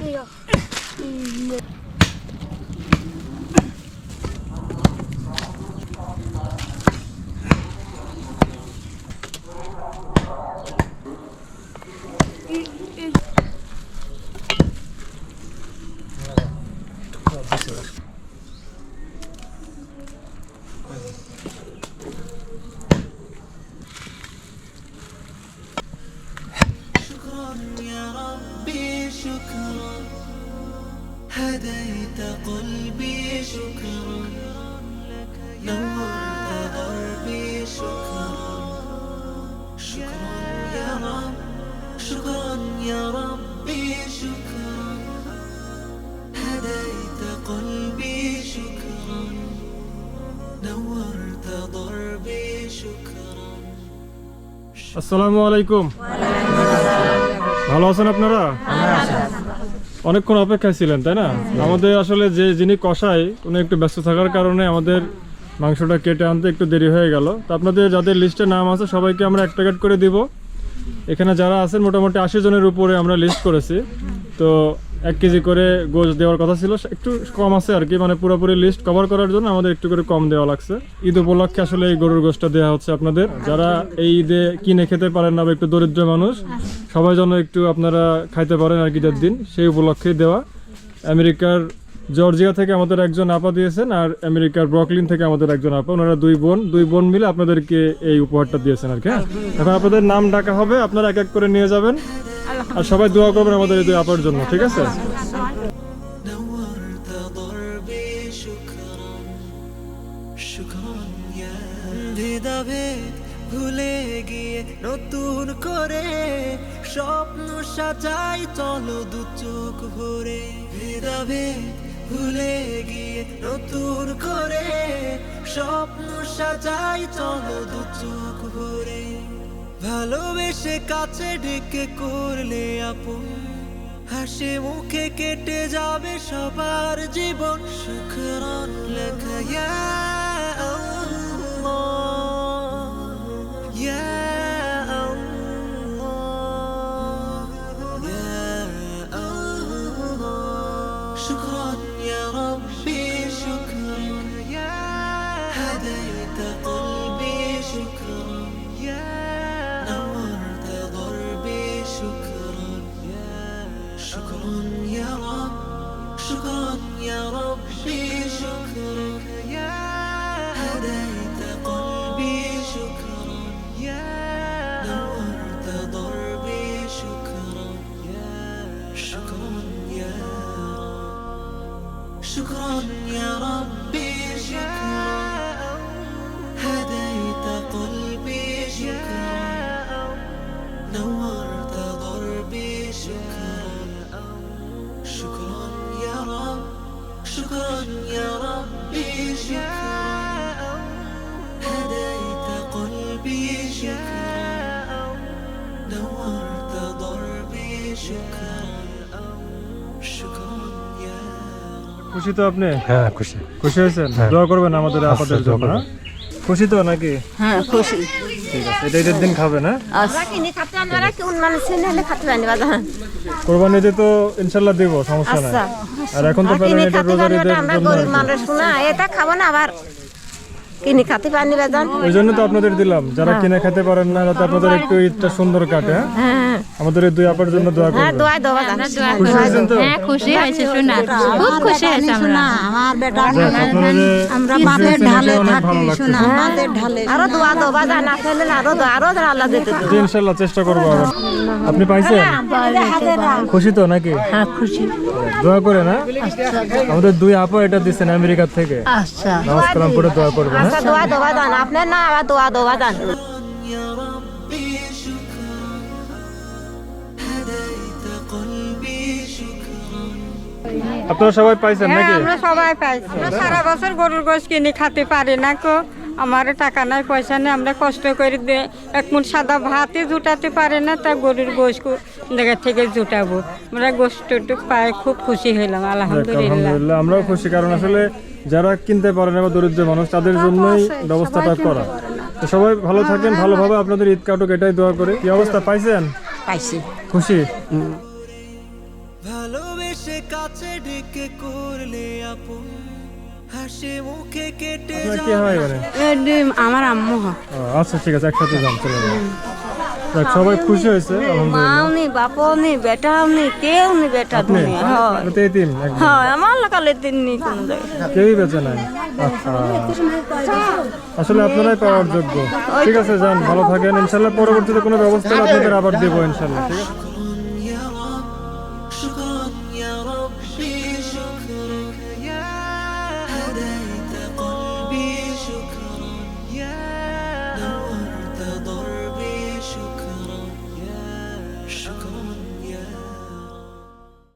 哎呀，嗯。আসসালামু আলাইকুম। ভালো আছেন আপনারা? অনেকক্ষণ অপেক্ষায় ছিলেন, তাই না? আমাদের আসলে যে যিনি কষাই উনি একটু ব্যস্ত থাকার কারণে আমাদের মাংসটা কেটে আনতে একটু দেরি হয়ে গেল। তো আপনাদের যাদের লিস্টে নাম আছে, সবাইকে আমরা এক প্যাকেট করে দিব। এখানে যারা আছেন, মোটামুটি আশি জনের উপরে আমরা লিস্ট করেছি। তো এক কেজি করে গোশ দেওয়ার কথা ছিল। একটু কম আছে আর কি মানে পুরোপুরি লিস্ট কভার করার জন্য আমাদের একটু করে কম দেওয়া লাগছে। ঈদ উপলক্ষে আসলে এই গরুর গোশটা দেওয়া হচ্ছে আপনাদের। যারা এই ঈদে কিনে খেতে পারেন না বা একটু দরিদ্র মানুষ, সবাই যেন একটু আপনারা খাইতে পারেন আর কি ঈদের দিন, সেই উপলক্ষেই দেওয়া। আমেরিকার জর্জিয়া থেকে আমাদের একজন আপা দিয়েছেন আর আমেরিকার ব্রকলিন থেকে আমাদের একজন আপা। ওনারা দুই বোন দুই বোন মিলে আপনাদেরকে এই উপহারটা দিয়েছেন আর কি হ্যাঁ? এখন আপনাদের নাম ডাকা হবে, আপনারা এক এক করে নিয়ে যাবেন। আর সবাই দোয়া করবেন আমাদের এই দুই আপার জন্য, ঠিক আছে? ভুলে গিয়ে নতুন করে স্বপ্ন সাজাই চলো দু চোখ ভরে। ভেদাভেদ ভুলে গিয়ে নতুন করে স্বপ্ন সাজাই চলো দু চোখ ভরে। ভালোবেসে কাছে ডেকে করলে আপন। হাসি মুখে কেটে যাবে সবার জীবন শুকরান লেখা। আল্লাহ, ইয়া আল্লাহ, شكرا يا رب شكرا يا ربي شكرا هديت قلبي شكرا نورت ضربي شكرا شكرا يا رب شكرا يا ربي খুশি তো আপনি? হ্যাঁ খুশি। খুশি হয়েছেন? দোয়া করবেন আমাদের আপাদের জন্য হ্যাঁ? খুশি তো নাকি? হ্যাঁ খুশি। ঠিক আছে এটা ঈদের দিন খাবেন হ্যাঁ? কোরবানিতে তো ইনশাল্লাহ দিব সমস্যা নাই। আচ্ছা। আর এখন তো পেলেন কিনে এটা খাতে রোজার ঈদের জন্য আর গরিব মানুষ না এটা খাব না আবার। কিনে খাতে পারি বাজান ওই জন্য তো আপনাদের দিলাম। যারা কিনে খেতে পারেন না যাতে আপনাদের একটু ঈদটা সুন্দর কাটে হ্যাঁ? হ্যাঁ আমাদের এই দুই আপার জন্য দোয়া হ্যাঁ দোয়া দোয়া খুশি হয়েছেন তো? হ্যাঁ খুশি হয়েছে শোনা। খুব খুশি হয়েছে আমরা। আমার বেটা আমরা হয়েছেন ঢালে থাকি শোনা মাদের ঢালে আরও দোয়া দোয়া বাজান না খেলে না আরও আরও আল্লাহ দিতে জি, ইনশাল্লাহ চেষ্টা করব আবার। আপনি পাইছেন? খুশি তো নাকি? হ্যাঁ খুশি। দোয়া করে না আমাদের দুই আপা এটা দিচ্ছেন আমেরিকার থেকে। আচ্ছা। পড়ে দোয়া করবেন আপনার আপনারা সবাই পাইছেন হ্যাঁ, নাকি? আমরা সবাই পাইছি। আমরা সারা বছর গরুর গোশ কিনে খেতে পারি না কো। আমার টাকা নাই পয়সা নেই আমরা কষ্ট করে দে এক মুন সাদা ভাতে জুটাতে পারে না তা গরুর গোশ জায়গা থেকে জুটাবো। আমরা গোষ্ঠটুক পায়ে খুব খুশি হইলাম আলহামদুলিল্লাহ আমরাও খুশি কারণ আসলে যারা কিনতে পারে না বা দরিদ্র মানুষ তাদের জন্যই ব্যবস্থাটা করা। তো সবাই ভালো থাকেন ভালোভাবে আপনাদের ঈদ কাটুক এটাই দোয়া করে। কি অবস্থা পাইছেন? পাইছি। খুশি? ভালোবেসে কাছে ডেকে করলে আপন। হাসি মুখে কেটে কি হয় মানে আমার আম্মু হয়। আচ্ছা ঠিক আছে একসাথে যান চলে সবাই খুশি হয়েছে মাও বাপও বেটাও কেউ নেই বেটা হ্যাঁ। হয় আমার লোকালে তিন নি কোনো জায়গায়। কেউই বেঁচে নাই। আচ্ছা। আসলে আপনারাই পাওয়ার যোগ্য। ঠিক আছে যান ভালো থাকেন। ইনশাল্লাহ পরবর্তীতে কোনো ব্যবস্থা আপনাদের আবার দেবো ইনশাল্লাহ ঠিক আছে?